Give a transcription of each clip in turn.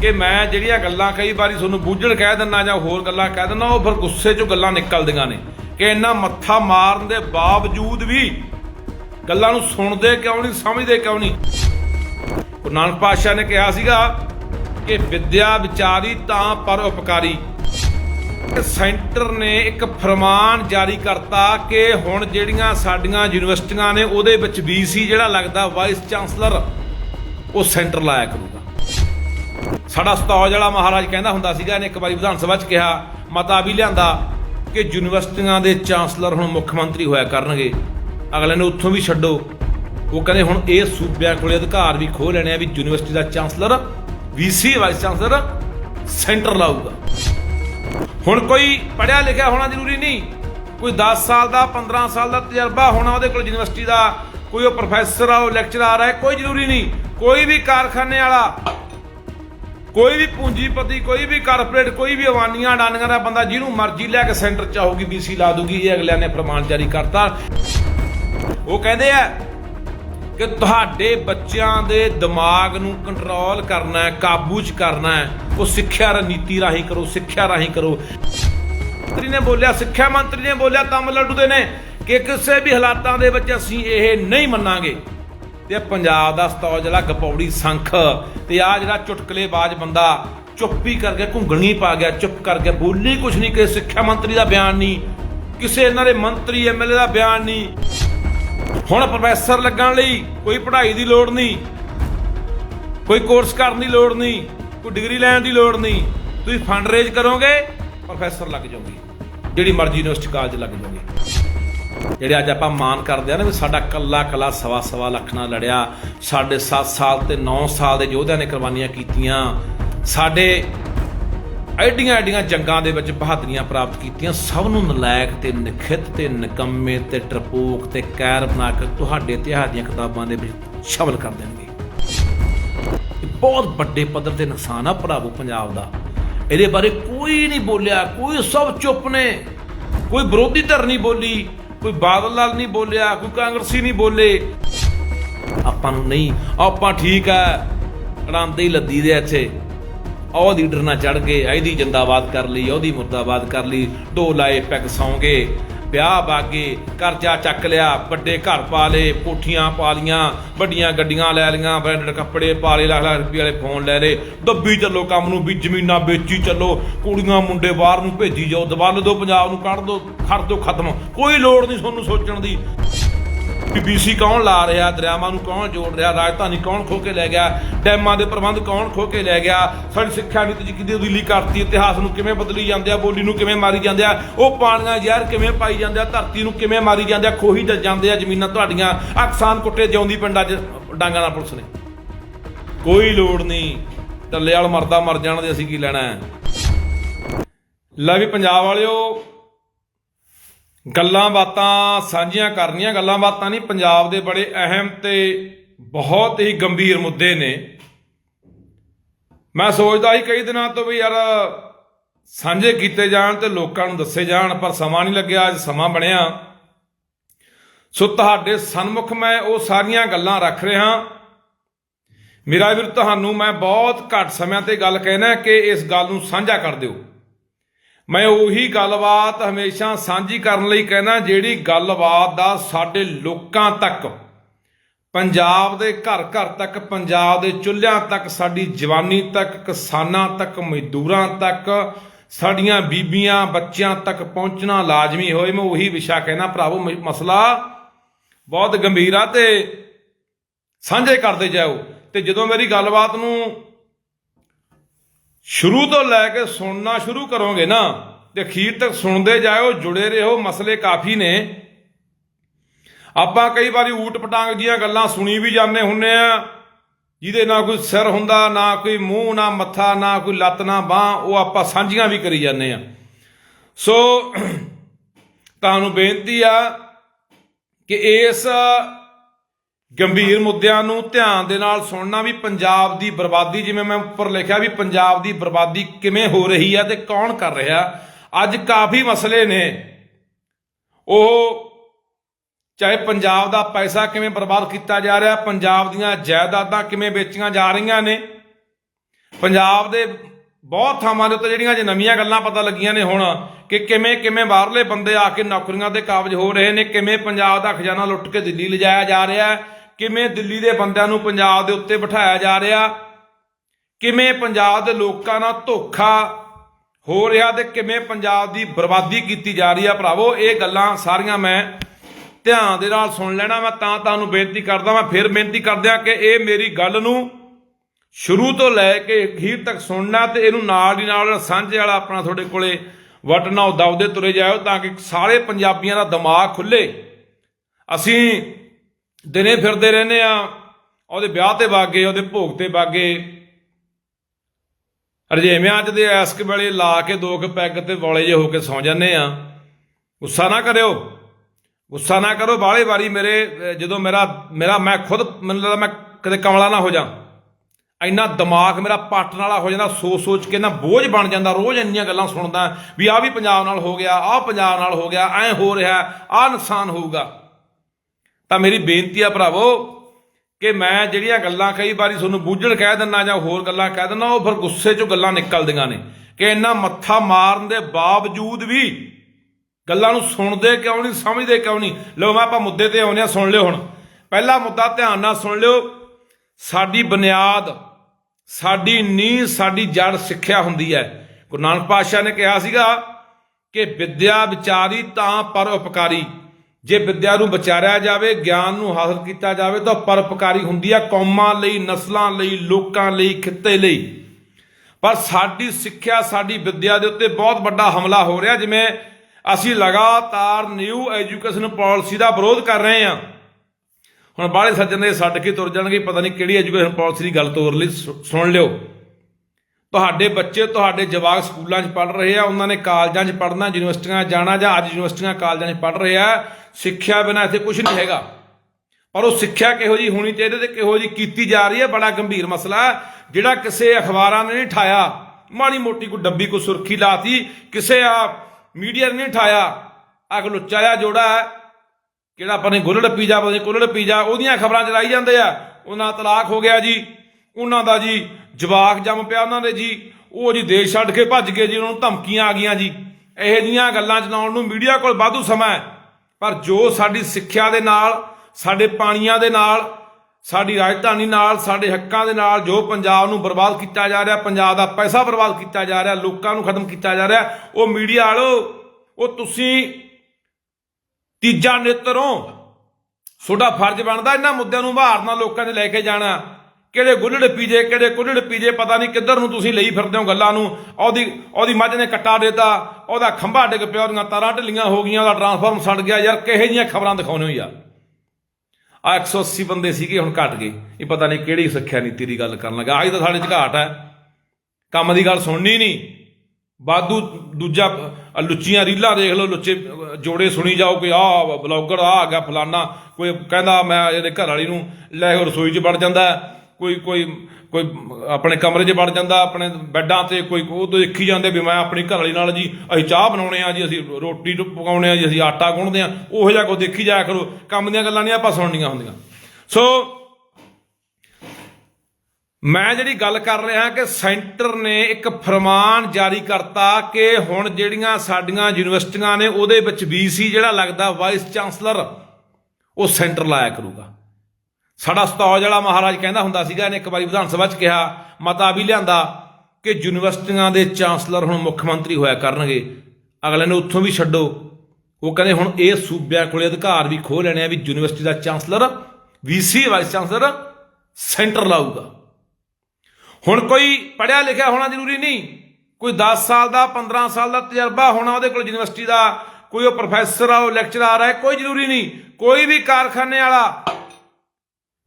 ਕਿ ਮੈਂ ਜਿਹੜੀਆਂ ਗੱਲਾਂ ਕਈ ਵਾਰੀ ਤੁਹਾਨੂੰ ਬੂਝੜ ਕਹਿ ਦਿੰਦਾ ਜਾਂ ਹੋਰ ਗੱਲਾਂ ਕਹਿ ਦਿੰਦਾ, ਉਹ ਫਿਰ ਗੁੱਸੇ 'ਚੋਂ ਗੱਲਾਂ ਨਿਕਲਦੀਆਂ ਨੇ ਕਿ ਇੰਨਾ ਮੱਥਾ ਮਾਰਨ ਦੇ ਬਾਵਜੂਦ ਵੀ ਗੱਲਾਂ ਨੂੰ ਸੁਣਦੇ ਕਿਉਂ ਨਹੀਂ, ਸਮਝਦੇ ਕਿਉਂ ਨਹੀਂ? ਗੁਰੂ ਨਾਨਕ ਪਾਤਸ਼ਾਹ ਨੇ ਕਿਹਾ ਸੀਗਾ ਕਿ ਵਿਦਿਆ ਵਿਚਾਰੀ ਤਾਂ ਪਰ ਉਪਕਾਰੀ। ਸੈਂਟਰ ਨੇ ਇੱਕ ਫਰਮਾਨ ਜਾਰੀ ਕਰਤਾ ਕਿ ਹੁਣ ਜਿਹੜੀਆਂ ਸਾਡੀਆਂ ਯੂਨੀਵਰਸਿਟੀਆਂ ਨੇ, ਉਹਦੇ ਵਿੱਚ ਵੀਸੀ ਜਿਹੜਾ ਲੱਗਦਾ ਵਾਈਸ ਚਾਂਸਲਰ ਉਹ ਸੈਂਟਰ ਲਾਇਆ ਕਰੂਗਾ। ਸਾਡਾ ਸਤੌਜ ਵਾਲਾ ਮਹਾਰਾਜ ਕਹਿੰਦਾ ਹੁੰਦਾ ਸੀਗਾ, ਇਹਨੇ ਇੱਕ ਵਾਰੀ ਵਿਧਾਨ ਸਭਾ 'ਚ ਕਿਹਾ, ਮਤਾ ਵੀ ਲਿਆਂਦਾ ਕਿ ਯੂਨੀਵਰਸਿਟੀਆਂ ਦੇ ਚਾਂਸਲਰ ਹੁਣ ਮੁੱਖ ਮੰਤਰੀ ਹੋਇਆ ਕਰਨਗੇ। ਅਗਲੇ ਨੇ ਉੱਥੋਂ ਵੀ ਛੱਡੋ। ਉਹ ਕਹਿੰਦੇ ਹੁਣ ਇਹ ਸੂਬਿਆਂ ਕੋਲੇ ਅਧਿਕਾਰ ਵੀ ਖੋਹ ਲੈਣੇ ਆ ਵੀ ਯੂਨੀਵਰਸਿਟੀ ਦਾ chancellor VC vice chancellor centre ਲਾਊਗਾ। ਹੁਣ ਕੋਈ ਪੜਿਆ ਲਿਖਿਆ ਹੋਣਾ ਜ਼ਰੂਰੀ ਨਹੀਂ। ਕੋਈ 10 ਸਾਲ ਦਾ 15 ਸਾਲ ਦਾ ਤਜਰਬਾ ਹੋਣਾ ਉਹਦੇ ਕੋਲ ਯੂਨੀਵਰਸਿਟੀ ਦਾ, ਕੋਈ ਉਹ ਪ੍ਰੋਫੈਸਰ ਆ, ਉਹ ਲੈਕਚਰਰ ਆ ਕੋਈ ਜ਼ਰੂਰੀ ਨਹੀਂ। ਕੋਈ ਵੀ ਕਾਰਖਾਨੇ ਵਾਲਾ ਕੋਈ ਵੀ ਪੂੰਜੀਪਤੀ, ਕੋਈ ਵੀ ਕਾਰਪੋਰੇਟ ਕੋਈ ਵੀ ਅਵਾਨੀਆਂ, ਅਡਾਨੀਆਂ ਦਾ ਬੰਦਾ ਜਿਹਨੂੰ ਮਰਜ਼ੀ ਲੈ ਕੇ ਸੈਂਟਰ ਚ ਆਊਗੀ ਬੀਸੀ ਲਾ ਦੂਗੀ, ਇਹ ਅਗਲਿਆਂ ਨੇ ਪ੍ਰਮਾਣ ਜਾਰੀ ਕਰਤਾ। ਉਹ ਕਹਿੰਦੇ ਆ ਕਿ ਤੁਹਾਡੇ ਬੱਚਿਆਂ ਦੇ ਦਿਮਾਗ ਨੂੰ ਕੰਟਰੋਲ ਕਰਨਾ ਹੈ, ਕਾਬੂ 'ਚ ਕਰਨਾ ਹੈ। ਉਹ ਸਿੱਖਿਆ ਰਣਨੀਤੀ ਰਾਹੀਂ ਕਰੋ, ਸਿੱਖਿਆ ਰਾਹੀਂ ਕਰੋ। ਮੰਤਰੀ ਨੇ ਬੋਲਿਆ, ਸਿੱਖਿਆ ਮੰਤਰੀ ਨੇ ਬੋਲਿਆ, ਤਮਿਲਨਾਡੂ ਦੇ ਨੇ ਕਿ ਕਿਸੇ ਵੀ ਹਾਲਾਤਾਂ ਦੇ ਵਿੱਚ ਅਸੀਂ ਇਹ ਨਹੀਂ ਮੰਨਾਂਗੇ। ਤੇ ਪੰਜਾਬ ਦਾ ਸਤੌਜ ਜਿਹੜਾ ਗਪੌੜੀ ਸੰਖ। ਤੇ ਆ ਜਿਹੜਾ ਚੁਟਕਲੇਬਾਜ਼ ਬੰਦਾ ਚੁੱਪ ਹੀ ਕਰਕੇ ਘੁੰਗਣੀ ਪਾ ਗਿਆ, ਚੁੱਪ ਕਰਕੇ ਬੋਲੀ ਕੁਛ ਨਹੀਂ ਕਿ ਸਿੱਖਿਆ ਮੰਤਰੀ ਦਾ ਬਿਆਨ ਨਹੀਂ, ਕਿਸੇ ਇਹਨਾਂ ਦੇ ਮੰਤਰੀ ਐਮਐਲਏ ਦਾ ਬਿਆਨ ਨਹੀਂ। ਹੁਣ ਪ੍ਰੋਫੈਸਰ ਲੱਗਣ ਲਈ ਕੋਈ ਪੜ੍ਹਾਈ ਦੀ ਲੋੜ ਨਹੀਂ, ਕੋਈ ਕੋਰਸ ਕਰਨ ਦੀ ਲੋੜ ਨਹੀਂ, ਕੋਈ ਡਿਗਰੀ ਲੈਣ ਦੀ ਲੋੜ ਨਹੀਂ। ਤੁਸੀਂ ਫੰਡ ਰੇਜ਼ ਕਰੋਗੇ, ਪ੍ਰੋਫੈਸਰ ਲੱਗ ਜਾਓਗੇ, ਜਿਹੜੀ ਮਰਜ਼ੀ ਯੂਨੀਵਰਸਿਟੀ ਕਾਲਜ ਲੱਗ ਜਾਓਗੇ। ਜਿਹੜੇ ਅੱਜ ਆਪਾਂ ਮਾਣ ਕਰਦੇ ਆ ਨਾ ਵੀ ਸਾਡਾ ਕੱਲਾ ਕੱਲਾ ਸਵਾ ਸਵਾ ਲੱਖ ਨਾਲ ਲੜਿਆ, ਸਾਡੇ 7 ਸਾਲ ਤੇ 9 ਸਾਲ ਦੇ ਯੋਧਿਆਂ ਨੇ ਕੁਰਬਾਨੀਆਂ ਕੀਤੀਆਂ, ਸਾਡੇ ਐਡੀਆਂ ਐਡੀਆਂ ਜੰਗਾਂ ਦੇ ਵਿੱਚ ਬਹਾਦਰੀਆਂ ਪ੍ਰਾਪਤ ਕੀਤੀਆਂ, ਸਭ ਨੂੰ ਨਲਾਇਕ ਤੇ ਨਖਿੱਤ ਤੇ ਨਿਕੰਮੇ ਤੇ ਟਰਪੋਕ ਤੇ ਕੈਰ ਬਣਾ ਕੇ ਤੁਹਾਡੇ ਇਤਿਹਾਸ ਦੀਆਂ ਕਿਤਾਬਾਂ ਦੇ ਵਿੱਚ ਸ਼ਾਮਲ ਕਰ ਦੇਣਗੇ। ਬਹੁਤ ਵੱਡੇ ਪੱਧਰ ਤੇ ਨੁਕਸਾਨ ਆ ਭਰਾਵੋ ਪੰਜਾਬ ਦਾ। ਇਹਦੇ ਬਾਰੇ ਕੋਈ ਨਹੀਂ ਬੋਲਿਆ, ਕੋਈ ਸਭ ਚੁੱਪ ਨੇ, ਕੋਈ ਵਿਰੋਧੀ ਧਿਰ ਨਹੀਂ ਬੋਲੀ ਕੋਈ ਬਾਦਲ ਲਾਲ ਨਹੀਂ ਬੋਲਿਆ, ਕੋਈ ਕਾਂਗਰਸੀ ਨਹੀਂ ਬੋਲੇ। ਆਪਾਂ ਨੂੰ ਨਹੀਂ, ਆਪਾਂ ਠੀਕ ਆ। ਅੜਾਂਦੇ ਹੀ ਲੱਦੀ ਦੇ ਇੱਥੇ। ਉਹ ਲੀਡਰ ਨਾਲ ਚੜ ਗਏ ਇਹਦੀ ਜਿੰਦਾਬਾਦ ਕਰ ਲਈ, ਉਹਦੀ ਮੁਰਦਾਬਾਦ ਕਰ ਲਈ। ਢੋ ਲਾਏ ਪੈਗ ਸੌਂਗੇ ਵਿਆਹ ਬਾਗੇ ਕਰਜ਼ਾ ਚੱਕ ਲਿਆ, ਵੱਡੇ ਘਰ ਪਾ ਲਏ ਕੋਠੀਆਂ ਪਾ ਲੀਆਂ ਵੱਡੀਆਂ ਗੱਡੀਆਂ ਲੈ ਲੀਆਂ ਬ੍ਰਾਂਡਡ ਕੱਪੜੇ ਪਾ ਲਏ ਲੱਖ ਲੱਖ ਰੁਪਏ ਵਾਲੇ ਫੋਨ ਲੈ ਲਏ। ਦੱਬੀ ਚੱਲੋ ਕੰਮ ਨੂੰ, ਵੀ ਜ਼ਮੀਨਾਂ ਵੇਚੀ ਚੱਲੋ, ਕੁੜੀਆਂ ਮੁੰਡੇ ਬਾਹਰ ਨੂੰ ਭੇਜੀ ਜਾਓ ਦਬਲ ਦਿਓ ਪੰਜਾਬ ਨੂੰ ਕੱਢ ਦਿਓ ਖੜ ਦਿਓ ਖਤਮ। ਕੋਈ ਲੋੜ ਨਹੀਂ ਤੁਹਾਨੂੰ ਸੋਚਣ ਦੀ। ਬੀਬੀਸੀ ਕੌਣ ਲਾ ਰਿਹਾ, ਦਰਿਆਵਾਂ ਨੂੰ ਕੌਣ ਜੋੜ ਰਿਹਾ, ਰਾਜਧਾਨੀ ਕੌਣ ਖੋ ਕੇ ਲੈ ਗਿਆ, ਡੈਮਾਂ ਦੇ ਪ੍ਰਬੰਧ ਕੌਣ ਖੋ ਕੇ ਲੈ ਗਿਆ, ਸਾਡੀ ਸਿੱਖਿਆ ਨੀਤੀ ਜੀ ਕਿਦੀ ਉਦੀਲੀ ਕਰਤੀ, ਇਤਿਹਾਸ ਨੂੰ ਕਿਵੇਂ ਬਦਲੀ ਜਾਂਦੇ ਆ, ਬੋਲੀ ਨੂੰ ਕਿਵੇਂ ਮਾਰੀ ਜਾਂਦੇ ਆ, ਉਹ ਪਾਣੀਆਂ ਜ਼ਹਿਰ ਕਿਵੇਂ ਪਾਈ ਜਾਂਦੇ ਆ, ਧਰਤੀ ਨੂੰ ਕਿਵੇਂ ਮਾਰੀ ਜਾਂਦੇ ਆ, ਖੋਹੀ ਜਾਂਦੇ ਆ ਜ਼ਮੀਨਾਂ ਤੁਹਾਡੀਆਂ, ਅਕਸਾਨ ਕੁੱਟੇ ਜਿਉਂਦੀ ਪਿੰਡਾਂ 'ਚ, ਡਾਂਗਾਂ ਨਾਲ ਪੁਲਿਸ ਨੇ। ਕੋਈ ਲੋੜ ਨਹੀਂ, ਟੱਲੇ ਵਾਲ ਮਰਦਾ ਮਰ ਜਾਣ ਦੇ ਅਸੀਂ ਕੀ ਲੈਣਾ ਹੈ? ਲੈ ਵੀ ਪੰਜਾਬ ਵਾਲਿਓ ਗੱਲਾਂ ਬਾਤਾਂ ਸਾਂਝੀਆਂ ਕਰਨੀਆਂ, ਗੱਲਾਂ ਬਾਤਾਂ ਨਹੀਂ, ਪੰਜਾਬ ਦੇ ਬੜੇ ਅਹਿਮ ਤੇ ਬਹੁਤ ਹੀ ਗੰਭੀਰ ਮੁੱਦੇ ਨੇ। ਮੈਂ ਸੋਚਦਾ ਸੀ ਕਈ ਦਿਨਾਂ ਤੋਂ ਵੀ ਯਾਰ ਸਾਂਝੇ ਕੀਤੇ ਜਾਣ ਤੇ ਲੋਕਾਂ ਨੂੰ ਦੱਸੇ ਜਾਣ, ਪਰ ਸਮਾਂ ਨਹੀਂ ਲੱਗਿਆ, ਅੱਜ ਸਮਾਂ ਬਣਿਆ। ਸੋ ਤੁਹਾਡੇ ਸਨਮੁਖ ਮੈਂ ਉਹ ਸਾਰੀਆਂ ਗੱਲਾਂ ਰੱਖ ਰਿਹਾ ਮੇਰਾ ਵੀਰ, ਤੁਹਾਨੂੰ ਮੈਂ ਬਹੁਤ ਘੱਟ ਸਮਿਆਂ ਤੇ ਗੱਲ ਕਹਿਣਾ ਕਿ ਇਸ ਗੱਲ ਨੂੰ ਸਾਂਝਾ ਕਰ ਦਿਓ। ਮੈਂ ਉਹੀ ਗੱਲਬਾਤ ਹਮੇਸ਼ਾ ਸਾਂਝੀ ਕਰਨ ਲਈ ਕਹਿਣਾ ਜਿਹੜੀ ਗੱਲਬਾਤ ਦਾ ਸਾਡੇ ਲੋਕਾਂ ਤੱਕ, ਪੰਜਾਬ ਦੇ ਘਰ ਘਰ ਤੱਕ, ਪੰਜਾਬ ਦੇ ਚੁੱਲ੍ਹਿਆਂ ਤੱਕ, ਸਾਡੀ ਜਵਾਨੀ ਤੱਕ, ਕਿਸਾਨਾਂ ਤੱਕ, ਮਜ਼ਦੂਰਾਂ ਤੱਕ, ਸਾਡੀਆਂ ਬੀਬੀਆਂ, ਬੱਚਿਆਂ ਤੱਕ ਪਹੁੰਚਣਾ ਲਾਜ਼ਮੀ ਹੋਏ, ਮੈਂ ਉਹੀ ਵਿਸ਼ਾ ਕਹਿਣਾ ਭਰਾਵੋ, ਮ- ਮਸਲਾ ਬਹੁਤ ਗੰਭੀਰ ਆ ਤੇ ਸਾਂਝੇ ਕਰਦੇ ਜਾਓ। ਤੇ ਜਦੋਂ ਮੇਰੀ ਗੱਲਬਾਤ ਨੂੰ ਸ਼ੁਰੂ ਤੋਂ ਲੈ ਕੇ ਸੁਣਨਾ ਸ਼ੁਰੂ ਕਰੋਗੇ ਨਾ ਤੇ ਅਖੀਰ ਤੱਕ ਸੁਣਦੇ ਜਾਓ ਜੁੜੇ ਰਹੋ, ਮਸਲੇ ਕਾਫੀ ਨੇ। ਆਪਾਂ ਕਈ ਵਾਰੀ ਊਟ ਪਟਾਂਗ ਜੀਆਂ ਗੱਲਾਂ ਸੁਣੀ ਵੀ ਜਾਂਦੇ ਹੁੰਨੇ ਆ, ਜਿਹਦੇ ਨਾਲ ਕੋਈ ਸਿਰ ਹੁੰਦਾ, ਨਾ ਕੋਈ ਮੂੰਹ, ਨਾ ਮੱਥਾ, ਨਾ ਕੋਈ ਲੱਤ, ਨਾ ਬਾਹ, ਉਹ ਆਪਾਂ ਸਾਂਝੀਆਂ ਵੀ ਕਰੀ ਜਾਂਦੇ ਆ। ਸੋ, ਤੁਹਾਨੂੰ ਬੇਨਤੀ ਆ ਕਿ ਇਸ ਗੰਭੀਰ ਮੁੱਦਿਆਂ ਨੂੰ ਧਿਆਨ ਦੇ ਨਾਲ ਸੁਣਨਾ ਵੀ ਪੰਜਾਬ ਦੀ ਬਰਬਾਦੀ ਜਿਵੇਂ ਮੈਂ ਉੱਪਰ ਲਿਖਿਆ ਵੀ ਪੰਜਾਬ ਦੀ ਬਰਬਾਦੀ ਕਿਵੇਂ ਹੋ ਰਹੀ ਹੈ ਤੇ ਕੌਣ ਕਰ ਰਿਹਾ। ਅੱਜ ਕਾਫੀ ਮਸਲੇ ਨੇ। ਉਹ ਚਾਹੇ ਪੰਜਾਬ ਦਾ ਪੈਸਾ ਕਿਵੇਂ ਬਰਬਾਦ ਕੀਤਾ ਜਾ ਰਿਹਾ ਪੰਜਾਬ ਦੀਆਂ ਜਾਇਦਾਦਾਂ ਕਿਵੇਂ ਵੇਚੀਆਂ ਜਾ ਰਹੀਆਂ ਨੇ। ਪੰਜਾਬ ਦੇ ਬਹੁਤ ਥਾਵਾਂ ਦੇ ਉੱਤੇ ਜਿਹੜੀਆਂ ਜੇ ਨਵੀਆਂ ਗੱਲਾਂ ਪਤਾ ਲੱਗੀਆਂ ਨੇ ਹੁਣ ਕਿ ਕਿਵੇਂ ਕਿਵੇਂ ਬਾਹਰਲੇ ਬੰਦੇ ਆ ਕੇ ਨੌਕਰੀਆਂ ਦੇ ਕਾਬਜ ਹੋ ਰਹੇ ਨੇ ਕਿਵੇਂ ਪੰਜਾਬ ਦਾ ਖਜ਼ਾਨਾ ਲੁੱਟ ਕੇ ਦਿੱਲੀ ਲਿਜਾਇਆ ਜਾ ਰਿਹਾ ਹੈ, ਕਿਵੇਂ ਦਿੱਲੀ ਦੇ ਬੰਦਿਆਂ ਨੂੰ ਪੰਜਾਬ ਦੇ ਉੱਤੇ ਬਿਠਾਇਆ ਜਾ ਰਿਹਾ? ਕਿਵੇਂ ਪੰਜਾਬ ਦੇ ਲੋਕਾਂ ਨਾਲ ਧੋਖਾ ਹੋ ਰਿਹਾ ਤੇ ਕਿਵੇਂ ਪੰਜਾਬ ਦੀ ਬਰਬਾਦੀ ਕੀਤੀ ਜਾ ਰਹੀ ਆ ਭਰਾਵੋ? ਇਹ ਗੱਲਾਂ ਸਾਰੀਆਂ ਮੈਂ ਧਿਆਨ ਦੇ ਨਾਲ ਸੁਣ ਲੈਣਾ, ਮੈਂ ਤਾਂ ਤੁਹਾਨੂੰ ਬੇਨਤੀ ਕਰਦਾ, ਮੈਂ ਫਿਰ ਬੇਨਤੀ ਕਰਦਿਆਂ ਕਿ ਇਹ ਮੇਰੀ ਗੱਲ ਨੂੰ ਸ਼ੁਰੂ ਤੋਂ ਲੈ ਕੇ ਅਖੀਰ ਤੱਕ ਸੁਣਨਾ ਤੇ ਇਹਨੂੰ ਨਾਲ ਦੀ ਨਾਲ ਸਾਂਝੇ ਵਾਲਾ ਆਪਣਾ ਤੁਹਾਡੇ ਕੋਲੇ ਵਟਨ ਉਹ ਦਬਦੇ ਤੁਰੇ ਜਾਇਓ ਤਾਂ ਕਿ ਸਾਰੇ ਪੰਜਾਬੀਆਂ ਦਾ ਦਿਮਾਗ ਖੁੱਲੇ। ਅਸੀਂ ਦਿਨੇ ਫਿਰਦੇ ਰਹਿੰਦੇ ਆ, ਉਹਦੇ ਵਿਆਹ ਤੇ ਵਾਗੇ, ਉਹਦੇ ਭੋਗ ਤੇ ਵਾਗੇ। ਰਜੇਵਿਆਂ ਚ ਦੇ ਐਸਕ ਵੇਲੇ ਲਾ ਕੇ ਦੋ ਕੁ ਪੈਗ ਤੇ ਬੋਲੇ ਜੇ ਹੋ ਕੇ ਸੌ ਜਾਂਦੇ ਆ। ਗੁੱਸਾ ਨਾ ਕਰਿਓ, ਗੁੱਸਾ ਨਾ ਕਰੋ, ਬਾਹਲੇ ਵਾਰੀ ਮੇਰੇ ਜਦੋਂ ਮੇਰਾ ਮੇਰਾ ਮੈਂ ਖੁਦ, ਮੈਨੂੰ ਲੱਗਦਾ ਮੈਂ ਕਦੇ ਕਮਲਾ ਨਾ ਹੋ ਜਾ। ਇੰਨਾ ਦਿਮਾਗ ਮੇਰਾ ਪਾਟਣ ਵਾਲਾ ਹੋ ਜਾਂਦਾ ਸੋਚ ਸੋਚ ਕੇ ਨਾ ਬੋਝ ਬਣ ਜਾਂਦਾ, ਰੋਜ਼ ਇੰਨੀਆਂ ਗੱਲਾਂ ਸੁਣਦਾ, ਵੀ ਆਹ ਵੀ ਪੰਜਾਬ ਨਾਲ ਹੋ ਗਿਆ, ਆਹ ਪੰਜਾਬ ਨਾਲ ਹੋ ਗਿਆ, ਐ ਹੋ ਰਿਹਾ, ਆਹ ਨੁਕਸਾਨ ਹੋਊਗਾ। ਤਾਂ ਮੇਰੀ ਬੇਨਤੀ ਆ ਭਰਾਵੋ ਕਿ ਮੈਂ ਜਿਹੜੀਆਂ ਗੱਲਾਂ ਕਈ ਵਾਰੀ ਤੁਹਾਨੂੰ ਬੂਝਣ ਕਹਿ ਦਿੰਦਾ ਜਾਂ ਹੋਰ ਗੱਲਾਂ ਕਹਿ ਦਿੰਦਾ, ਉਹ ਫਿਰ ਗੁੱਸੇ 'ਚੋਂ ਗੱਲਾਂ ਨਿਕਲਦੀਆਂ ਨੇ ਕਿ ਇੰਨਾ ਮੱਥਾ ਮਾਰਨ ਦੇ ਬਾਵਜੂਦ ਵੀ ਗੱਲਾਂ ਨੂੰ ਸੁਣਦੇ ਕਿਉਂ ਨਹੀਂ, ਸਮਝਦੇ ਕਿਉਂ ਨਹੀਂ? ਲਓ ਮੈਂ ਆਪਾਂ ਮੁੱਦੇ ਤੇ ਆਉਂਦੇ ਆ ਸੁਣ ਲਿਓ ਹੁਣ। ਪਹਿਲਾ ਮੁੱਦਾ ਧਿਆਨ ਨਾਲ ਸੁਣ ਲਿਓ। ਸਾਡੀ ਬੁਨਿਆਦ, ਸਾਡੀ ਨੀਂਹ, ਸਾਡੀ ਜੜ ਸਿੱਖਿਆ ਹੁੰਦੀ ਹੈ। ਗੁਰੂ ਨਾਨਕ ਪਾਤਸ਼ਾਹ ਨੇ ਕਿਹਾ ਸੀਗਾ ਕਿ ਵਿਦਿਆ ਵਿਚਾਰੀ ਤਾਂ ਪਰ ਉਪਕਾਰੀ। ਜੇ ਵਿੱਦਿਆ ਨੂੰ ਵਿਚਾਰਿਆ ਜਾਵੇ, ਗਿਆਨ ਨੂੰ ਹਾਸਲ ਕੀਤਾ ਜਾਵੇ, ਤਾਂ ਪਰਪਕਾਰੀ ਹੁੰਦੀ ਆ ਕੌਮਾਂ ਲਈ, ਨਸਲਾਂ ਲਈ, ਲੋਕਾਂ ਲਈ, ਖਿੱਤੇ ਲਈ। ਪਰ ਸਾਡੀ ਸਿੱਖਿਆ, ਸਾਡੀ ਵਿੱਦਿਆ ਦੇ ਉੱਤੇ ਬਹੁਤ ਵੱਡਾ ਹਮਲਾ ਹੋ ਰਿਹਾ, ਜਿਵੇਂ ਅਸੀਂ ਲਗਾਤਾਰ ਨਿਊ ਐਜੂਕੇਸ਼ਨ ਪਾਲਿਸੀ ਦਾ ਵਿਰੋਧ ਕਰ ਰਹੇ ਹਾਂ। ਹੁਣ ਬਾਹਲੇ ਸੱਜਣ ਨੇ ਛੱਡ ਕੇ ਤੁਰ ਜਾਣਗੇ, ਪਤਾ ਨਹੀਂ ਕਿਹੜੀ ਐਜੂਕੇਸ਼ਨ ਪਾਲਿਸੀ ਦੀ ਗੱਲ ਤੋਰ ਲਈ, ਸੁ- ਸੁਣ ਲਿਓ। ਤੁਹਾਡੇ ਬੱਚੇ, ਤੁਹਾਡੇ ਜਵਾਕ ਸਕੂਲਾਂ 'ਚ ਪੜ੍ਹ ਰਹੇ ਆ, ਉਹਨਾਂ ਨੇ ਕਾਲਜਾਂ 'ਚ ਪੜ੍ਹਨਾ, ਯੂਨੀਵਰਸਿਟੀਆਂ 'ਚ ਜਾਣਾ ਜਾਂ ਅੱਜ ਯੂਨੀਵਰਸਿਟੀਆਂ, ਕਾਲਜਾਂ 'ਚ ਪੜ੍ਹ ਰਹੇ ਆ ਸਿੱਖਿਆ ਬਿਨਾਂ ਇੱਥੇ ਕੁਝ ਨਹੀਂ ਹੈਗਾ। ਪਰ ਉਹ ਸਿੱਖਿਆ ਕਿਹੋ ਜੀ ਹੋਣੀ ਚਾਹੀਦੀ ਤੇ ਕਿਹੋ ਜੀ ਕੀਤੀ ਜਾ ਰਹੀ ਹੈ ਬੜਾ ਗੰਭੀਰ ਮਸਲਾ ਹੈ, ਜਿਹੜਾ ਕਿਸੇ ਅਖਬਾਰਾਂ ਨੇ ਨਹੀਂ ਠਾਇਆ ਮਾੜੀ ਮੋਟੀ ਕੋਈ ਡੱਬੀ ਕੋ ਸੁਰਖੀ ਲਾਤੀ ਕਿਸੇ ਆ ਮੀਡੀਆ ਨੇ ਨਹੀਂ ਠਾਇਆ ਆ ਲੁੱਚਾ ਜੋੜਾ ਹੈ ਕਿਹੜਾ ਆਪਾਂ ਨੇ ਗੁੱਲੜ ਪੀਜਾ ਪਤਾ ਨਹੀਂ ਕੁੱਲੜ ਪੀਜਾ ਉਹਦੀਆਂ ਖਬਰਾਂ ਚਲਾਈ ਜਾਂਦੇ ਆ। ਉਹਨਾਂ ਦਾ ਤਲਾਕ ਹੋ ਗਿਆ ਜੀ ਉਹਨਾਂ ਦਾ ਜੀ ਜਵਾਕ ਜੰਮ ਪਿਆ ਉਹਨਾਂ ਦੇ ਜੀ ਉਹ ਜੀ ਦੇਸ਼ ਛੱਡ ਕੇ ਭੱਜ ਗਏ ਜੀ ਉਹਨਾਂ ਨੂੰ ਧਮਕੀਆਂ ਆ ਗਈਆਂ ਜੀ। ਇਹੋ ਜਿਹੀਆਂ ਗੱਲਾਂ ਚਲਾਉਣ ਨੂੰ ਮੀਡੀਆ ਕੋਲ ਵਾਧੂ ਸਮਾਂ ਹੈ। ਪਰ ਜੋ ਸਾਡੀ ਸਿੱਖਿਆ ਦੇ ਨਾਲ, ਸਾਡੇ ਪਾਣੀਆਂ ਦੇ ਨਾਲ, ਸਾਡੀ ਰਾਜਧਾਨੀ ਨਾਲ, ਸਾਡੇ ਹੱਕਾਂ ਦੇ ਨਾਲ ਜੋ ਪੰਜਾਬ ਨੂੰ ਬਰਬਾਦ ਕੀਤਾ ਜਾ ਰਿਹਾ, ਪੰਜਾਬ ਦਾ ਪੈਸਾ ਬਰਬਾਦ ਕੀਤਾ ਜਾ ਰਿਹਾ, ਲੋਕਾਂ ਨੂੰ ਖਤਮ ਕੀਤਾ ਜਾ ਰਿਹਾ, ਉਹ ਮੀਡੀਆ ਵਾਲੋ, ਉਹ ਤੁਸੀਂ ਤੀਜਾ ਨੇਤਰੋਂ ਤੁਹਾਡਾ ਫਰਜ਼ ਬਣਦਾ ਇਹਨਾਂ ਮੁੱਦਿਆਂ ਨੂੰ ਉਭਾਰਨਾ, ਲੋਕਾਂ ਦੇ ਲੈ ਕੇ ਜਾਣਾ। ਕਿਹੜੇ ਗੁੱਲੜ ਪੀਜੇ, ਕਿਹੜੇ ਕੁੱਲੜ ਪੀਜੇ, ਪਤਾ ਨਹੀਂ ਕਿੱਧਰ ਨੂੰ ਤੁਸੀਂ ਲਈ ਫਿਰਦੇ ਹੋ ਗੱਲਾਂ ਨੂੰ। ਉਹਦੀ ਉਹਦੀ ਮੱਝ ਨੇ ਕੱਟਾ ਦੇਤਾ, ਉਹਦਾ ਖੰਭਾ ਡਿੱਗ ਪਿਆ, ਉਹਦੀਆਂ ਤਾਰਾਂ ਢਿੱਲੀਆਂ ਹੋ ਗਈਆਂ, ਉਹਦਾ ਟਰਾਂਸਫਾਰਮ ਸੜ ਗਿਆ। ਯਾਰ ਕਿਹੋ ਜਿਹੀਆਂ ਖਬਰਾਂ ਦਿਖਾਉਣੇ ਹੋ ਯਾਰ? ਆ 180 ਬੰਦੇ ਸੀਗੇ, ਹੁਣ ਘਟ ਗਏ। ਇਹ ਪਤਾ ਨਹੀਂ ਕਿਹੜੀ ਸਿੱਖਿਆ ਨੀਤੀ ਦੀ ਗੱਲ ਕਰਨ ਲੱਗਾ। ਅੱਜ ਤਾਂ ਸਾਡੇ ਚ ਘਾਟ ਹੈ। ਕੰਮ ਦੀ ਗੱਲ ਸੁਣਨੀ ਨਹੀਂ। ਬਾਦੂ ਦੂਜਾ ਲੁੱਚੀਆਂ ਰੀਲਾਂ ਦੇਖ ਲਓ, ਲੁੱਚੇ ਜੋੜੇ ਸੁਣੀ ਜਾਓ ਕੋਈ ਆ ਬਲੌਗਰ ਆ ਆ ਗਿਆ, ਫਲਾਨਾ। ਕੋਈ ਕਹਿੰਦਾ ਮੈਂ ਇਹਦੇ ਘਰ ਵਾਲੀ ਨੂੰ ਲੈ ਕੇ ਰਸੋਈ 'ਚ ਵੜ ਜਾਂਦਾ। ਕੋਈ ਕੋਈ ਕੋਈ ਆਪਣੇ ਕਮਰੇ 'ਚ ਵੜ ਜਾਂਦਾ, ਆਪਣੇ ਬੈੱਡਾਂ ਤੇ ਕੋਈ ਉਹ ਤੋਂ ਦੇਖੀ ਜਾਂਦੇ ਵੀ ਮੈਂ ਆਪਣੀ ਘਰ ਵਾਲੀ ਨਾਲ ਜੀ, ਅਸੀਂ ਚਾਹ ਬਣਾਉਣੇ ਆ ਜੀ, ਅਸੀਂ ਰੋਟੀ ਨੂੰ ਪਕਾਉਣੇ ਆ ਜੀ, ਅਸੀਂ ਆਟਾ ਗੁੰਨਦੇ ਆ, ਉਹੋ ਜਿਹਾ ਕੋ ਦੇਖੀ ਜਾਇਆ ਕਰੋ, ਕੰਮ ਦੀਆਂ ਗੱਲਾਂ ਨਹੀਂ ਆਪਾਂ ਸੁਣਨੀਆਂ ਹੁੰਦੀਆਂ। ਸੋ ਮੈਂ ਜਿਹੜੀ ਗੱਲ ਕਰ ਰਿਹਾ ਕਿ ਸੈਂਟਰ ਨੇ ਇੱਕ ਫਰਮਾਨ ਜਾਰੀ ਕਰਤਾ ਕਿ ਹੁਣ ਜਿਹੜੀਆਂ ਸਾਡੀਆਂ ਯੂਨੀਵਰਸਿਟੀਆਂ ਨੇ, ਉਹਦੇ ਵਿੱਚ ਵੀਸੀ ਜਿਹੜਾ ਲੱਗਦਾ ਵਾਈਸ ਚਾਂਸਲਰ ਉਹ ਸੈਂਟਰ ਲਾਇਆ ਕਰੂਗਾ। ਸਾਡਾ ਉਸਤਾਦ ਵਾਲਾ ਮਹਾਰਾਜ ਕਹਿੰਦਾ ਹੁੰਦਾ ਸੀਗਾ, ਇਹਨੇ ਇੱਕ ਵਾਰੀ ਵਿਧਾਨ ਸਭਾ 'ਚ ਕਿਹਾ, ਮਤਾ ਵੀ ਲਿਆਂਦਾ ਕਿ ਯੂਨੀਵਰਸਿਟੀਆਂ ਦੇ ਚਾਂਸਲਰ ਹੁਣ ਮੁੱਖ ਮੰਤਰੀ ਹੋਇਆ ਕਰਨਗੇ, ਅਗਲੇ ਨੇ ਉੱਥੋਂ ਵੀ ਛੱਡੋ। ਉਹ ਕਹਿੰਦੇ ਹੁਣ ਇਹ ਸੂਬਿਆਂ ਕੋਲੇ ਅਧਿਕਾਰ ਵੀ ਖੋਹ ਲੈਣੇ ਆ ਵੀ ਯੂਨੀਵਰਸਿਟੀ ਦਾ chancellor VC vice chancellor centre ਲਾਊਗਾ। ਹੁਣ ਕੋਈ ਪੜਿਆ ਲਿਖਿਆ ਹੋਣਾ ਜ਼ਰੂਰੀ ਨਹੀਂ, ਕੋਈ 10 ਸਾਲ ਦਾ 15 ਸਾਲ ਦਾ ਤਜਰਬਾ ਹੋਣਾ ਉਹਦੇ ਕੋਲ ਯੂਨੀਵਰਸਿਟੀ ਦਾ, ਕੋਈ ਉਹ ਪ੍ਰੋਫੈਸਰ ਆ, ਉਹ ਲੈਕਚਰਰ ਆ ਕੋਈ ਜ਼ਰੂਰੀ ਨਹੀਂ। ਕੋਈ ਵੀ ਕਾਰਖਾਨੇ ਵਾਲਾ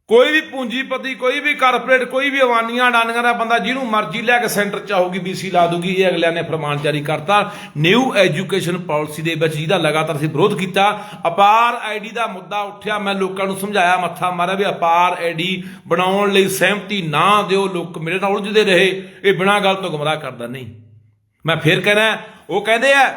ਕੋਈ ਵੀ ਪੂੰਜੀਪਤੀ, ਕੋਈ ਵੀ ਕਾਰਪੋਰੇਟ, ਕੋਈ ਵੀ ਅਵਾਨੀਆਂ, ਅਡਾਨੀਆਂ ਦਾ ਬੰਦਾ ਜਿਹਨੂੰ ਮਰਜ਼ੀ ਲੈ ਕੇ ਸੈਂਟਰ ਚ ਆਊਗੀ ਬੀਸੀ ਲਾ ਦੂਗੀ ਇਹ ਅਗਲਿਆਂ ਨੇ ਫਰਮਾਨ ਜਾਰੀ ਕਰਤਾ। ਨਿਊ ਐਜੂਕੇਸ਼ਨ ਪਾਲਿਸੀ ਦੇ ਵਿੱਚ ਜਿਹਦਾ ਲਗਾਤਾਰ ਅਸੀਂ ਵਿਰੋਧ ਕੀਤਾ, ਅਪਾਰ ਆਈਡੀ ਦਾ ਮੁੱਦਾ ਉੱਠਿਆ, ਮੈਂ ਲੋਕਾਂ ਨੂੰ ਸਮਝਾਇਆ, ਮੱਥਾ ਮਾਰਿਆ ਵੀ ਅਪਾਰ ਆਈਡੀ ਬਣਾਉਣ ਲਈ ਸਹਿਮਤੀ ਨਾ ਦਿਓ, ਲੋਕ ਮੇਰੇ ਨਾਲ ਉਲਝਦੇ ਰਹੇ, ਇਹ ਬਿਨਾਂ ਗੱਲ ਤੋਂ ਗੁੰਮਰਾਹ ਕਰਦਾ ਨਹੀਂ। ਮੈਂ ਫੇਰ ਕਹਿਣਾ, ਉਹ ਕਹਿੰਦੇ ਆ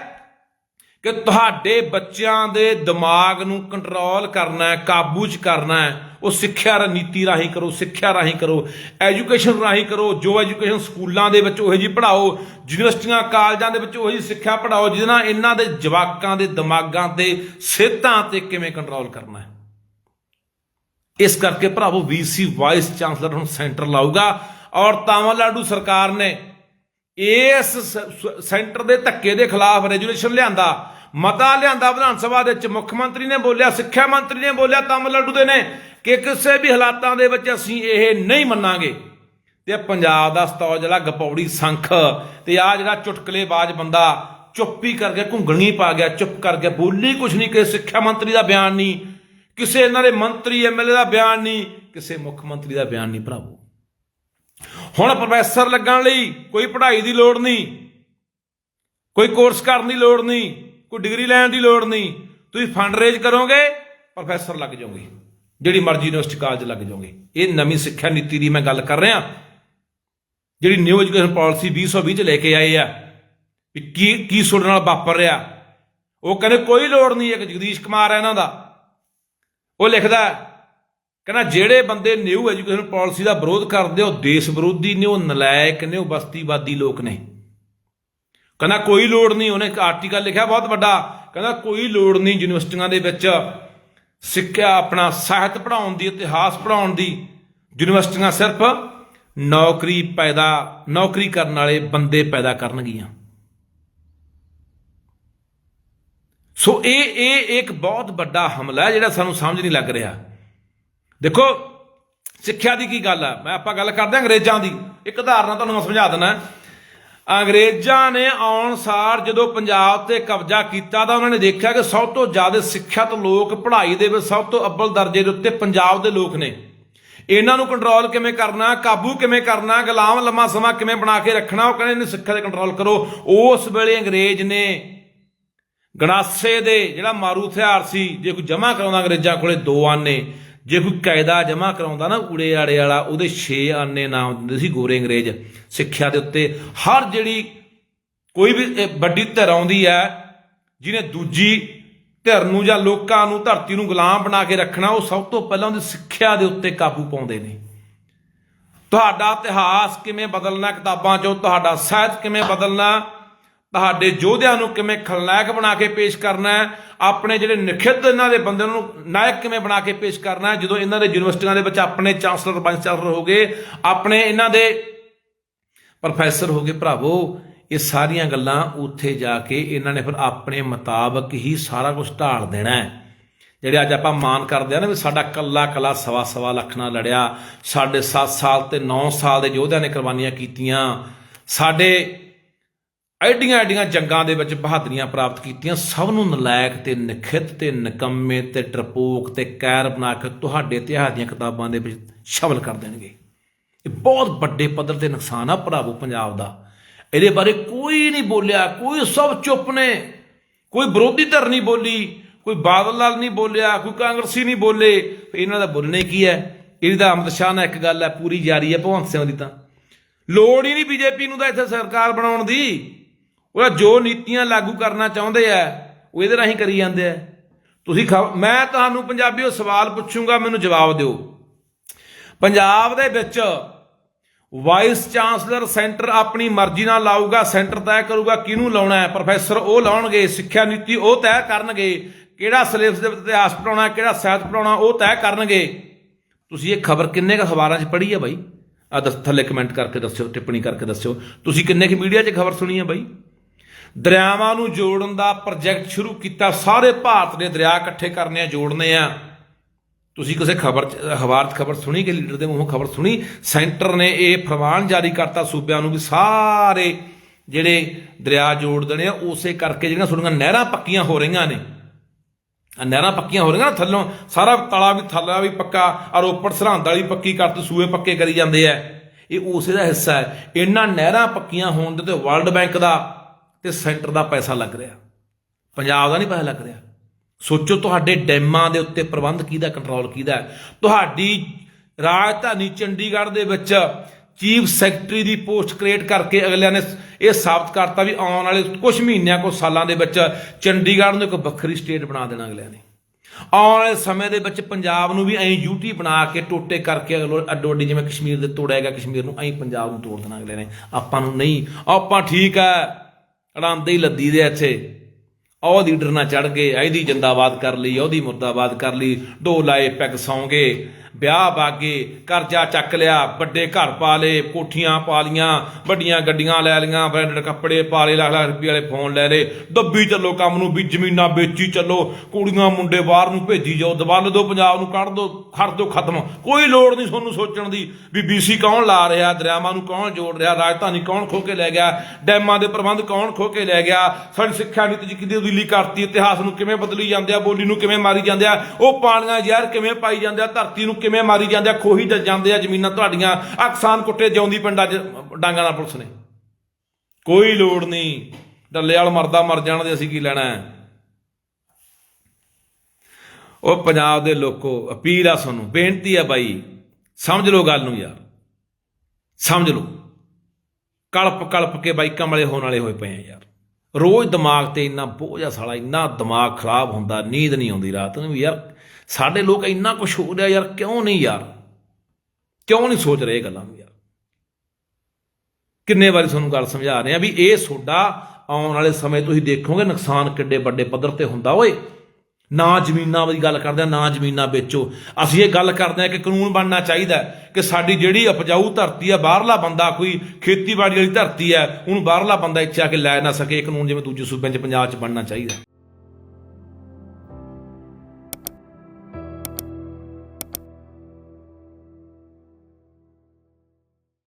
ਕਿ ਤੁਹਾਡੇ ਬੱਚਿਆਂ ਦੇ ਦਿਮਾਗ ਨੂੰ ਕੰਟਰੋਲ ਕਰਨਾ ਹੈ, ਕਾਬੂ 'ਚ ਕਰਨਾ ਹੈ, ਉਹ ਸਿੱਖਿਆ ਨੀਤੀ ਰਾਹੀਂ ਕਰੋ, ਸਿੱਖਿਆ ਰਾਹੀਂ ਕਰੋ ਐਜੂਕੇਸ਼ਨ ਰਾਹੀਂ ਕਰੋ, ਜੋ ਐਜੂਕੇਸ਼ਨ ਸਕੂਲਾਂ ਦੇ ਵਿੱਚ ਉਹ ਜੀ ਪੜ੍ਹਾਓ, ਯੂਨੀਵਰਸਿਟੀਆਂ, ਕਾਲਜਾਂ ਦੇ ਵਿੱਚ ਉਹ ਜੀ ਸਿੱਖਿਆ ਪੜ੍ਹਾਓ, ਜਿਹਦੇ ਨਾਲ ਇਹਨਾਂ ਦੇ ਜਵਾਕਾਂ ਦੇ ਦਿਮਾਗਾਂ ਤੇ ਸਿਹਤਾਂ ਤੇ ਕਿਵੇਂ ਕੰਟਰੋਲ ਕਰਨਾ ਹੈ। ਇਸ ਕਰਕੇ ਭਰਾਵੋ ਵੀਸੀ ਵਾਈਸ ਚਾਂਸਲਰ ਹੁਣ ਸੈਂਟਰ ਲਾਊਗਾ ਔਰ ਤਾਮਿਲਨਾਡੂ ਸਰਕਾਰ ਨੇ ਇਸ ਸੈਂਟਰ ਦੇ ਧੱਕੇ ਦੇ ਖਿਲਾਫ ਰੈਜੂਲੇਸ਼ਨ ਲਿਆਂਦਾ। ਮਤਾ ਲਿਆਂਦਾ ਵਿਧਾਨ ਸਭਾ ਦੇ ਵਿੱਚ। ਮੁੱਖ ਮੰਤਰੀ ਨੇ ਬੋਲਿਆ, ਸਿੱਖਿਆ ਮੰਤਰੀ ਨੇ ਬੋਲਿਆ, ਤਾਮਿਲਨਾਡੂ ਦੇ ਨੇ ਕਿ ਕਿਸੇ ਵੀ ਹਾਲਾਤਾਂ ਦੇ ਵਿੱਚ ਅਸੀਂ ਇਹ ਨਹੀਂ ਮੰਨਾਂਗੇ। ਤੇ ਪੰਜਾਬ ਦਾ ਸਤੌ ਜਿਹੜਾ ਗਪੌੜੀ ਸੰਖ। ਤੇ ਆ ਜਿਹੜਾ ਚੁਟਕਲੇਬਾਜ਼ ਬੰਦਾ ਚੁੱਪ ਚੁੱਪੀ ਕਰਕੇ ਘੁੰਗਣੀ ਪਾ ਗਿਆ, ਚੁੱਪ ਕਰਕੇ ਬੋਲੀ ਕੁਛ ਨਹੀਂ ਕਿ ਸਿੱਖਿਆ ਮੰਤਰੀ ਦਾ ਬਿਆਨ ਨਹੀਂ, ਕਿਸੇ ਇਹਨਾਂ ਦੇ ਮੰਤਰੀ ਐਮਐਲਏ ਦਾ ਬਿਆਨ ਨਹੀਂ, ਕਿਸੇ ਮੁੱਖ ਮੰਤਰੀ ਦਾ ਬਿਆਨ ਨਹੀਂ, ਭਰਾਵੋ। ਹੁਣ ਪ੍ਰੋਫੈਸਰ ਲੱਗਣ ਲਈ ਕੋਈ ਪੜ੍ਹਾਈ ਦੀ ਲੋੜ ਨਹੀਂ, ਕੋਈ ਕੋਰਸ ਕਰਨ ਦੀ ਲੋੜ ਨਹੀਂ, ਕੋਈ ਡਿਗਰੀ ਲੈਣ ਦੀ ਲੋੜ ਨਹੀਂ, ਤੁਸੀਂ ਫੰਡ ਰੇਜ਼ ਕਰੋਗੇ, ਪ੍ਰੋਫੈਸਰ ਲੱਗ ਜਾਓਗੇ, ਜਿਹੜੀ ਮਰਜ਼ੀ ਯੂਨੀਵਰਸਿਟੀ ਕਾਲਜ ਲੱਗ ਜਾਓਗੇ। ਇਹ ਨਵੀਂ ਸਿੱਖਿਆ ਨੀਤੀ ਦੀ ਮੈਂ ਗੱਲ ਕਰ ਰਿਹਾ, ਜਿਹੜੀ ਨਿਊ ਐਜੂਕੇਸ਼ਨ ਪਾਲਿਸੀ 2020 ਚ ਲੈ ਕੇ ਆਏ ਆ, ਵੀ ਕੀ ਕੀ ਤੁਹਾਡੇ ਨਾਲ ਵਾਪਰ ਰਿਹਾ। ਉਹ ਕਹਿੰਦੇ ਕੋਈ ਲੋੜ ਨਹੀਂ ਇੱਕ ਜਗਦੀਸ਼ ਕੁਮਾਰ ਹੈ ਇਹਨਾਂ ਦਾ। ਉਹ ਲਿਖਦਾ ਕਹਿੰਦਾ ਜਿਹੜੇ ਬੰਦੇ ਨਿਊ ਐਜੂਕੇਸ਼ਨ ਪਾਲਿਸੀ ਦਾ ਵਿਰੋਧ ਕਰਦੇ ਉਹ ਦੇਸ਼ ਵਿਰੋਧੀ ਨੇ, ਉਹ ਨਲਾਇਕ ਨੇ, ਉਹ ਬਸਤੀਵਾਦੀ ਲੋਕ ਨੇ। ਕਹਿੰਦਾ ਕੋਈ ਲੋੜ ਨਹੀਂ, ਉਹਨੇ ਇੱਕ ਆਰਟੀਕਲ ਲਿਖਿਆ ਬਹੁਤ ਵੱਡਾ। ਕਹਿੰਦਾ ਕੋਈ ਲੋੜ ਨਹੀਂ ਯੂਨੀਵਰਸਿਟੀਆਂ ਦੇ ਵਿੱਚ ਸਿੱਖਿਆ ਆਪਣਾ, ਸਾਹਿਤ ਪੜ੍ਹਾਉਣ ਦੀ, ਇਤਿਹਾਸ ਪੜ੍ਹਾਉਣ ਦੀ। ਯੂਨੀਵਰਸਿਟੀਆਂ ਸਿਰਫ ਨੌਕਰੀ ਪੈਦਾ, ਨੌਕਰੀ ਕਰਨ ਵਾਲੇ ਬੰਦੇ ਪੈਦਾ ਕਰਨਗੀਆਂ। ਸੋ ਇਹ ਇਹ ਇੱਕ ਬਹੁਤ ਵੱਡਾ ਹਮਲਾ ਹੈ, ਜਿਹੜਾ ਸਾਨੂੰ ਸਮਝ ਨਹੀਂ ਲੱਗ ਰਿਹਾ। ਦੇਖੋ, ਸਿੱਖਿਆ ਦੀ ਕੀ ਗੱਲ ਹੈ ਮੈਂ ਆਪਾਂ ਗੱਲ ਕਰਦੇ ਹਾਂ ਅੰਗਰੇਜ਼ਾਂ ਦੀ। ਇੱਕ ਉਦਾਹਰਨ ਤੁਹਾਨੂੰ ਮੈਂ ਸਮਝਾ ਦਿੰਦਾ। ਅੰਗਰੇਜ਼ਾਂ ਨੇ ਆਉਣ ਸਾਰ ਜਦੋਂ ਪੰਜਾਬ ਤੇ ਕਬਜ਼ਾ ਕੀਤਾ ਤਾਂ ਉਹਨਾਂ ਨੇ ਦੇਖਿਆ ਕਿ ਸਭ ਤੋਂ ਜ਼ਿਆਦਾ ਸਿੱਖਿਅਤ ਲੋਕ ਪੜ੍ਹਾਈ ਦੇ ਵਿੱਚ ਸਭ ਤੋਂ ਅੱਵਲ ਦਰਜੇ ਦੇ ਉੱਤੇ ਪੰਜਾਬ ਦੇ ਲੋਕ ਨੇ। ਇਹਨਾਂ ਨੂੰ ਕੰਟਰੋਲ ਕਿਵੇਂ ਕਰਨਾ, ਕਾਬੂ ਕਿਵੇਂ ਕਰਨਾ, ਗੁਲਾਮ ਲੰਮਾ ਸਮਾਂ ਕਿਵੇਂ ਬਣਾ ਕੇ ਰੱਖਣਾ, ਉਹ ਕਹਿੰਦੇ ਇਹਨੂੰ ਸਿੱਖਿਆ ਤੇ ਕੰਟਰੋਲ ਕਰੋ। ਉਸ ਵੇਲੇ ਅੰਗਰੇਜ਼ ਨੇ ਗਣਾਸੇ ਦੇ ਜਿਹੜਾ ਮਾਰੂ ਹਥਿਆਰ ਸੀ, ਜੇ ਕੋਈ ਜਮਾ ਕਰਾਉਂਦਾ ਅੰਗਰੇਜ਼ਾਂ ਕੋਲੇ, ਦੋ ਆਨੇ। ਜੇ ਕੋਈ ਕਾਇਦਾ ਜਮਾ ਕਰਾਉਂਦਾ ਨਾ ਊੜੇ ਆੜੇ ਵਾਲਾ, ਉਹਦੇ 6 ਆਨੇ ਨਾਮ ਦਿੰਦੇ ਸੀ ਗੋਰੇ ਅੰਗਰੇਜ਼ ਸਿੱਖਿਆ ਦੇ ਉੱਤੇ। ਹਰ ਜਿਹੜੀ ਕੋਈ ਵੀ ਵੱਡੀ ਧਿਰ ਆਉਂਦੀ ਹੈ, ਜਿਹਨੇ ਦੂਜੀ ਧਿਰ ਨੂੰ ਜਾਂ ਲੋਕਾਂ ਨੂੰ ਧਰਤੀ ਨੂੰ ਗੁਲਾਮ ਬਣਾ ਕੇ ਰੱਖਣਾ, ਉਹ ਸਭ ਤੋਂ ਪਹਿਲਾਂ ਉਹਦੀ ਸਿੱਖਿਆ ਦੇ ਉੱਤੇ ਕਾਬੂ ਪਾਉਂਦੇ ਨੇ। ਤੁਹਾਡਾ ਇਤਿਹਾਸ ਕਿਵੇਂ ਬਦਲਣਾ ਕਿਤਾਬਾਂ 'ਚੋਂ? ਤੁਹਾਡਾ ਸਾਹਿਤ ਕਿਵੇਂ ਬਦਲਣਾ? ਤੁਹਾਡੇ ਯੋਧਿਆਂ ਨੂੰ ਕਿਵੇਂ ਖਲਨਾਇਕ ਬਣਾ ਕੇ ਪੇਸ਼ ਕਰਨਾ ਹੈ? ਆਪਣੇ ਜਿਹੜੇ ਨਿਖਿੱਧ ਇਹਨਾਂ ਦੇ ਬੰਦਿਆਂ ਨੂੰ ਨਾਇਕ ਕਿਵੇਂ ਬਣਾ ਕੇ ਪੇਸ਼ ਕਰਨਾ ਹੈ? ਜਦੋਂ ਇਹਨਾਂ ਦੇ ਯੂਨੀਵਰਸਿਟੀਆਂ ਦੇ ਵਿੱਚ ਆਪਣੇ ਚਾਂਸਲਰ ਵਾਈਸ ਚਾਂਸਲਰ ਹੋ ਗਏ, ਆਪਣੇ ਇਹਨਾਂ ਦੇ ਪ੍ਰੋਫੈਸਰ ਹੋ ਗਏ, ਭਰਾਵੋ, ਇਹ ਸਾਰੀਆਂ ਗੱਲਾਂ ਉੱਥੇ ਜਾ ਕੇ ਇਹਨਾਂ ਨੇ ਫਿਰ ਆਪਣੇ ਮੁਤਾਬਕ ਹੀ ਸਾਰਾ ਕੁਝ ਢਾਲ ਦੇਣਾ ਹੈ। ਜਿਹੜੇ ਅੱਜ ਆਪਾਂ ਮਾਨ ਕਰਦੇ ਆ ਨਾ ਵੀ ਸਾਡਾ ਕੱਲਾ ਕੱਲਾ ਸਵਾ ਸਵਾ ਲੱਖ ਨਾਲ ਲੜਿਆ, ਸਾਡੇ 7 ਸਾਲ ਤੇ 9 ਸਾਲ ਦੇ ਯੋਧਿਆਂ ਨੇ ਕੁਰਬਾਨੀਆਂ ਕੀਤੀਆਂ, ਸਾਡੇ ਐਡੀਆਂ ਐਡੀਆਂ ਜੰਗਾਂ ਦੇ ਵਿੱਚ ਬਹਾਦਰੀਆਂ ਪ੍ਰਾਪਤ ਕੀਤੀਆਂ। ਸਭ ਨੂੰ ਨਲਾਇਕ ਤੇ ਨਖਿੱਤ ਤੇ ਨਕੰਮੇ ਤੇ ਡਰਪੋਕ ਤੇ ਕੈਰ ਬਣਾ ਕੇ ਤੁਹਾਡੇ ਇਤਿਹਾਸ ਦੀਆਂ ਕਿਤਾਬਾਂ ਦੇ ਵਿੱਚ ਸ਼ਾਮਲ ਕਰ ਦੇਣਗੇ। ਇਹ ਬਹੁਤ ਵੱਡੇ ਪੱਧਰ ਤੇ ਨੁਕਸਾਨ ਆ ਭਰਾਵੋ ਪੰਜਾਬ ਦਾ। ਇਹਦੇ ਬਾਰੇ ਕੋਈ ਨਹੀਂ ਬੋਲਿਆ, ਕੋਈ ਸਭ ਚੁੱਪ ਨੇ। ਕੋਈ ਵਿਰੋਧੀ ਧਿਰ ਨਹੀਂ ਬੋਲੀ, ਕੋਈ ਬਾਦਲ ਲਾਲ ਨਹੀਂ ਬੋਲਿਆ, ਕੋਈ ਕਾਂਗਰਸੀ ਨਹੀਂ ਬੋਲੇ। ਇਹਨਾਂ ਦਾ ਬੋਲਣੇ ਕੀ ਹੈ? ਇਹਦੀ ਤਾਂ ਅਮਿਤ ਸ਼ਾਹ ਨਾਲ ਇੱਕ ਗੱਲ ਹੈ, ਪੂਰੀ ਜਾਰੀ ਹੈ ਭਗਵੰਤ ਸਿੰਘ ਦੀ ਤਾਂ। ਲੋੜ ਹੀ ਨਹੀਂ ਬੀਜੇਪੀ ਨੂੰ ਤਾਂ ਇੱਥੇ ਸਰਕਾਰ ਬਣਾਉਣ ਦੀ। ਉਹ ਜੋ ਨੀਤੀਆਂ ਲਾਗੂ ਕਰਨਾ ਚਾਹੁੰਦੇ ਆ, ਉਹ ਇਹਦੇ ਰਾਹੀਂ ਕਰੀ ਜਾਂਦੇ ਆ। ਤੁਸੀਂ ਖਬ- ਮੈਂ ਤੁਹਾਨੂੰ ਪੰਜਾਬੀਓ ਸਵਾਲ ਪੁੱਛੂੰਗਾ, ਮੈਨੂੰ ਜਵਾਬ ਦਿਓ। ਪੰਜਾਬ ਦੇ ਵਿੱਚ ਵਾਈਸ ਚਾਂਸਲਰ ਸੈਂਟਰ ਆਪਣੀ ਮਰਜ਼ੀ ਨਾਲ ਲਾਊਗਾ, ਸੈਂਟਰ ਤੈਅ ਕਰੂਗਾ, ਕਿਹਨੂੰ ਲਾਉਣਾ ਹੈ? ਪ੍ਰੋਫੈਸਰ ਉਹ ਲਾਉਣਗੇ, ਸਿੱਖਿਆ ਨੀਤੀ ਉਹ ਤੈਅ ਕਰਨਗੇ, ਕਿਹੜਾ ਸਿਲੇਬਸ ਦੇ ਇਤਿਹਾਸ ਪੜਾਉਣਾ ਕਿਹੜਾ ਸਾਹਿਤ ਪੜਾਉਣਾ ਉਹ ਤੈਅ ਕਰਨਗੇ। ਤੁਸੀਂ ਇਹ ਖਬਰ ਕਿੰਨੇ ਕ ਅਖਬਾਰਾਂ 'ਚ ਪੜ੍ਹੀ ਹੈ ਬਾਈ? ਆ ਦੱਸ, ਥੱਲੇ ਕਮੈਂਟ ਕਰਕੇ ਦੱਸਿਓ, ਟਿੱਪਣੀ ਕਰਕੇ ਦੱਸਿਓ। ਤੁਸੀਂ ਕਿੰਨੇ ਕੁ ਮੀਡੀਆ 'ਚ ਖਬਰ ਸੁਣੀ ਹੈ ਬਾਈ? ਦਰਿਆਵਾਂ ਨੂੰ ਜੋੜਨ ਦਾ ਪ੍ਰੋਜੈਕਟ ਸ਼ੁਰੂ ਕੀਤਾ। ਸਾਰੇ ਭਾਰਤ ਦੇ ਦਰਿਆ ਇਕੱਠੇ ਕਰਨੇ ਆ, ਜੋੜਨੇ ਆ। ਤੁਸੀਂ ਕਿਸੇ ਖਬਰ ਚ, ਅਖਬਾਰ 'ਚ ਖਬਰ ਸੁਣੀ ਕਿ ਲੀਡਰ ਦੇ ਮੂੰਹੋਂ ਖਬਰ ਸੁਣੀ? ਸੈਂਟਰ ਨੇ ਇਹ ਫਰਮਾਨ ਜਾਰੀ ਕਰਤਾ ਸੂਬਿਆਂ ਨੂੰ ਵੀ ਸਾਰੇ ਜਿਹੜੇ ਦਰਿਆ ਜੋੜ ਦੇਣੇ ਆ, ਉਸੇ ਕਰਕੇ ਜਿਹੜੀਆਂ ਸੁਣੀਆਂ ਨਹਿਰਾਂ ਪੱਕੀਆਂ ਹੋ ਰਹੀਆਂ ਨੇ। ਨਹਿਰਾਂ ਪੱਕੀਆਂ ਹੋ ਰਹੀਆਂ ਨਾ, ਥੱਲੋਂ ਸਾਰਾ ਤਲਾ ਵੀ ਥੱਲਾ ਵੀ ਪੱਕਾ ਆ ਰੋਪੜ ਸਰਹੰਦ ਵਾਲੀ ਪੱਕੀ ਕਰਤੀ ਸੂਏ ਪੱਕੇ ਕਰੀ ਜਾਂਦੇ ਆ। ਇਹ ਉਸੇ ਦਾ ਹਿੱਸਾ ਹੈ। ਇਹਨਾਂ ਨਹਿਰਾਂ ਪੱਕੀਆਂ ਹੋਣ ਦੇ ਤੇ ਵਰਲਡ ਬੈਂਕ ਦਾ ਤੇ ਸੈਂਟਰ ਦਾ ਪੈਸਾ ਲੱਗ ਰਿਹਾ। ਪੰਜਾਬ ਦਾ ਨਹੀਂ ਪੈਸਾ ਲੱਗ ਰਿਹਾ। ਸੋਚੋ ਤੁਹਾਡੇ ਡੈਮਾਂ ਦੇ ਉੱਤੇ ਪ੍ਰਬੰਧ ਕਿਹਦਾ ਕੰਟਰੋਲ ਕਿਹਦਾ ਤੁਹਾਡੀ ਰਾਜਧਾਨੀ ਚੰਡੀਗੜ੍ਹ ਦੇ ਵਿੱਚ ਚੀਫ ਸੈਕਟਰੀ ਦੀ ਪੋਸਟ ਕ੍ਰੀਏਟ ਕਰਕੇ ਅਗਲਿਆਂ ਨੇ ਇਹ ਸਾਬਤ ਕਰਤਾ ਵੀ ਆਉਣ ਵਾਲੇ ਕੁਝ ਮਹੀਨਿਆਂ ਕੁਝ ਸਾਲਾਂ ਦੇ ਵਿੱਚ ਚੰਡੀਗੜ੍ਹ ਨੂੰ ਇੱਕ ਵੱਖਰੀ ਸਟੇਟ ਬਣਾ ਦੇਣਾ ਅਗਲਿਆਂ ਨੇ। ਆਉਣ ਵਾਲੇ ਸਮੇਂ ਦੇ ਵਿੱਚ ਪੰਜਾਬ ਨੂੰ ਵੀ ਐਂ ਯੂਟੀ ਬਣਾ ਕੇ ਟੋਟੇ ਕਰਕੇ ਅਗਲੋ ਅੱਡੋ ਅੱਡੀ ਜਿਵੇਂ ਕਸ਼ਮੀਰ ਦੇ ਤੋੜਿਆ ਗਿਆ ਕਸ਼ਮੀਰ ਨੂੰ, ਐਂ ਪੰਜਾਬ ਨੂੰ ਤੋੜ ਦੇਣਾ ਅਗਲੇ ਨੇ। ਆਪਾਂ ਨੂੰ ਨਹੀਂ, ਆਪਾਂ ਠੀਕ ਹੈ। ਅੜਾਂਦੇ ਹੀ ਲੱਦੀ ਦੇ ਇੱਥੇ। ਉਹ ਲੀਡਰ ਨਾਲ ਚੜ ਗਏ ਇਹਦੀ ਜਿੰਦਾਬਾਦ ਕਰ ਲਈ, ਉਹਦੀ ਮੁਰਦਾਬਾਦ ਕਰ ਲਈ ਢੋ ਲਾਏ ਪੈਗ ਸੌਂਗੇ ਵਿਆਹ ਬਾਗੇ ਕਰਜ਼ਾ ਚੱਕ ਲਿਆ, ਵੱਡੇ ਘਰ ਪਾ ਲਏ, ਕੋਠੀਆਂ ਪਾ ਲੀਆਂ ਵੱਡੀਆਂ ਗੱਡੀਆਂ ਲੈ ਲੀਆਂ ਬ੍ਰਾਂਡਡ ਕੱਪੜੇ ਪਾ ਲਏ, ਲੱਖ ਲੱਖ ਰੁਪਏ ਵਾਲੇ ਫੋਨ ਲੈ ਲਏ। ਦੱਬੀ ਚੱਲੋ ਕੰਮ ਨੂੰ, ਵੀ ਜ਼ਮੀਨਾਂ ਵੇਚੀ ਚੱਲੋ, ਕੁੜੀਆਂ ਮੁੰਡੇ ਬਾਹਰ ਨੂੰ ਭੇਜੀ ਜਾਓ ਦਬਲ ਦੋ ਪੰਜਾਬ ਨੂੰ ਕੱਢ ਦੋ ਖੜ ਦੋ ਖਤਮ। ਕੋਈ ਲੋੜ ਨਹੀਂ ਤੁਹਾਨੂੰ ਸੋਚਣ ਦੀ, ਵੀ ਬੀਸੀ ਕੌਣ ਲਾ ਰਿਹਾ, ਦਰਿਆਵਾਂ ਨੂੰ ਕੌਣ ਜੋੜ ਰਿਹਾ, ਰਾਜਧਾਨੀ ਕੌਣ ਖੋ ਕੇ ਲੈ ਗਿਆ, ਡੈਮਾਂ ਦੇ ਪ੍ਰਬੰਧ ਕੌਣ ਖੋ ਕੇ ਲੈ ਗਿਆ, ਸਾਡੀ ਸਿੱਖਿਆ ਨੀਤੀ ਜੀ ਕਿਤੇ ਉਦੀਲੀ ਕਰਤੀ, ਇਤਿਹਾਸ ਨੂੰ ਕਿਵੇਂ ਬਦਲੀ ਜਾਂਦੇ ਆ, ਬੋਲੀ ਨੂੰ ਕਿਵੇਂ ਮਾਰੀ ਜਾਂਦੇ ਆ, ਉਹ ਪਾਣੀਆਂ ਜ਼ਹਿਰ ਕਿਵੇਂ ਪਾਈ ਜਾਂਦੇ ਆ, ਧਰਤੀ ਨੂੰ ਕਿਵੇਂ ਮਾਰੀ ਜਾਂਦੇ ਆ, ਖੋਹੀ ਜ- ਜਾਂਦੇ ਆ ਜ਼ਮੀਨਾਂ ਤੁਹਾਡੀਆਂ ਅਕਸਾਨ ਕੁੱਟੇ ਜਿਉਂਦੀ ਪਿੰਡਾਂ 'ਚ, ਡਾਂਗਾਂ ਨਾਲ ਪੁਲਿਸ ਨੇ। ਕੋਈ ਲੋੜ ਨਹੀਂ, ਡੱਲੇ ਵਾਲ ਮਰਦਾ ਮਰ ਜਾਣ ਦੇ ਅਸੀਂ ਕੀ ਲੈਣਾ ਉਹ ਪੰਜਾਬ ਦੇ ਲੋਕੋ, ਅਪੀਲ ਆ ਸਾਨੂੰ, ਬੇਨਤੀ ਆ ਬਾਈ, ਸਮਝ ਲਓ ਗੱਲ ਨੂੰ ਯਾਰ, ਸਮਝ ਲਓ। ਕਲਪ ਕਲਪ ਕੇ ਬਾਈਕਾਂ ਵਾਲੇ ਹੋਣ ਵਾਲੇ ਹੋਏ ਪਏ ਆ ਯਾਰ। ਰੋਜ਼ ਦਿਮਾਗ ਤੇ ਇੰਨਾ ਬੋਝ ਆ ਸਾਲਾ, ਇੰਨਾ ਦਿਮਾਗ ਖਰਾਬ ਹੁੰਦਾ, ਨੀਂਦ ਨਹੀਂ ਆਉਂਦੀ ਰਾਤ ਨੂੰ ਵੀ ਯਾਰ। ਸਾਡੇ ਲੋਕ ਇੰਨਾ ਕੁਝ ਹੋ ਰਿਹਾ ਯਾਰ, ਕਿਉਂ ਨਹੀਂ ਯਾਰ? ਕਿਉਂ ਨਹੀਂ ਸੋਚ ਰਹੇ ਇਹ ਗੱਲਾਂ ਨੂੰ ਯਾਰ? ਕਿੰਨੇ ਵਾਰੀ ਤੁਹਾਨੂੰ ਗੱਲ ਸਮਝਾ ਰਹੇ ਆ ਵੀ ਇਹ ਤੁਹਾਡਾ ਆਉਣ ਵਾਲੇ ਸਮੇਂ ਤੁਸੀਂ ਦੇਖੋਗੇ ਨੁਕਸਾਨ ਕਿੱਡੇ ਵੱਡੇ ਪੱਧਰ ਤੇ ਹੁੰਦਾ ਓਏ। ਨਾ ਜ਼ਮੀਨਾਂ ਦੀ ਗੱਲ ਕਰਦੇ ਆ ਨਾ ਜ਼ਮੀਨਾਂ ਵੇਚੋ। ਅਸੀਂ ਇਹ ਗੱਲ ਕਰਦੇ ਆ ਕਿ ਕਾਨੂੰਨ ਬਣਨਾ ਚਾਹੀਦਾ ਕਿ ਸਾਡੀ ਜਿਹੜੀ ਉਪਜਾਊ ਧਰਤੀ ਆ ਬਾਹਰਲਾ ਬੰਦਾ ਕੋਈ ਖੇਤੀਬਾੜੀ ਵਾਲੀ ਧਰਤੀ ਹੈ, ਉਹਨੂੰ ਬਾਹਰਲਾ ਬੰਦਾ ਇੱਥੇ ਆ ਕੇ ਲੈ ਨਾ ਸਕੇ। ਕਾਨੂੰਨ ਜਿਵੇਂ ਦੂਜੇ ਸੂਬਿਆਂ 'ਚ ਪੰਜਾਬ 'ਚ ਬਣਨਾ ਚਾਹੀਦਾ